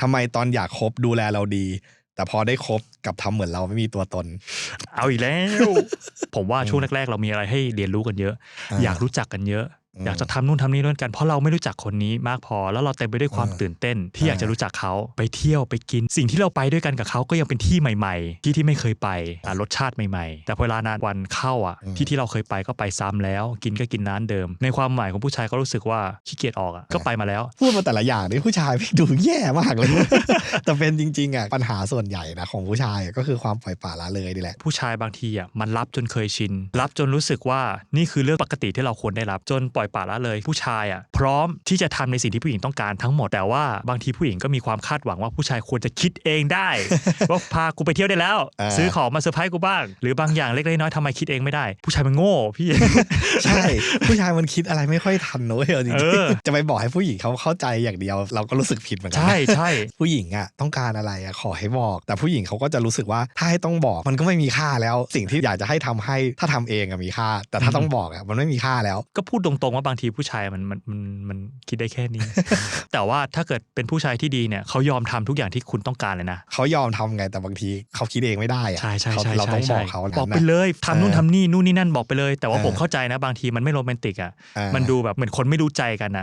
ทำไมตอนอยากคบดูแลเราดี แต่พอได้คบกลับทำเหมือนเราไม่มีตัวตน เอาอีกแล้ว ผมว่าช่วงแรก ๆ เรามีอะไรให้เรียนรู้กันเยอะอ่าอยากรู้จักกันเยอะ อืมอยากจะทำนู่นทำนี่ด้วยกัน เพราะเราไม่รู้จักคนนี้มากพอ แล้วเราเต็มไปด้วยความอ่าตื่นเต้น ที่อยากอ่าจะรู้จักเขาไปเที่ยวไปกิน สิ่งที่เราไปด้วยกันกับเขาก็ยังเป็นที่ใหม่ ๆ ที่ที่ไม่เคยไปอ่ารสชาติใหม่ๆ แต่พอเวลานานวันเข้าอะที่ที่เราเคยไปก็ไปซ้ำแล้ว กินก็กินร้านเดิม ในความหมายของผู้ชายก็รู้สึกว่าขี้เกียจออกอะก็ไปมาแล้ว พูดมาแต่ละอย่างนี่ผู้ชายพี่ดูแย่มากเลย แต่เป็นจริงๆอะปัญหาส่วนใหญ่นะของผู้ชายอะก็คือความปล่อยปละละเลยนี่แหละผู้ชายบางทีอะมันรับจนเคยชินรับจนรู้สึกว่านี่คือเรื่องปกติที่เราควรได้รับจนปล่อยปละละเลย ผู้ชายอะพร้อมที่จะทำในสิ่งที่ผู้หญิงต้องการทั้งหมดแต่ว่าบางทีผู้หญิงก็มีความคาดหวังว่าผู้ชายควรจะคิดเองได้ ว่าพากูไปเที่ยวได้แล้วอ่าซื้อของมาเซอร์ไพรส์กูบ้าง หรือบางอย่างเล็กๆน้อยๆทำไมคิดเองไม่ได้ ผู้ชายมันโง่พี่ใช่ ผู้ชายมันคิดอะไรไม่ค่อยทันนะเว้ยเอาจริงเออๆจะไปบอกให้ผู้หญิงเขาเข้าใจอย่างเดียว เราก็รู้สึกผิดเหมือนกัใช่ใช่ผู้หญิงอะต้องการอะไรอะขอให้บอก แต่ผู้หญิงเขาก็จะรู้สึกว่าถ้าให้ต้องบอกมันก็ไม่มีค่าแล้ว สิ่งที่อยากจะให้ทำให้ถ้าทำเองอะมีค่า แต่ถ้าต้องบอกอะมันไม่มีค่าแล้ว ก็พูดตรงๆว่าบางทีผู้ชายมันมันมันมันคิดได้แค่นี้ แต่ว่าถ้าเกิดเป็นผู้ชายที่ดีเนี่ยเขายอมทำทุกอย่างที่คุณต้องการเลยนะเขายอมทำไงแต่บางทีเขาคิดเองไม่ได้อะใช่ใช่เขาใช่เราต้องบใช่อกเขาบอกไปนะเลยทำนู่นเออทำนี่นู่นนี่นั่นบอกไปเลย แต่ว่าเออผมเข้าใจนะบางทีมันไม่โรแมนติกอะอ่ามันดูแบบเหมือนคนไม่รู้ใจกันอะ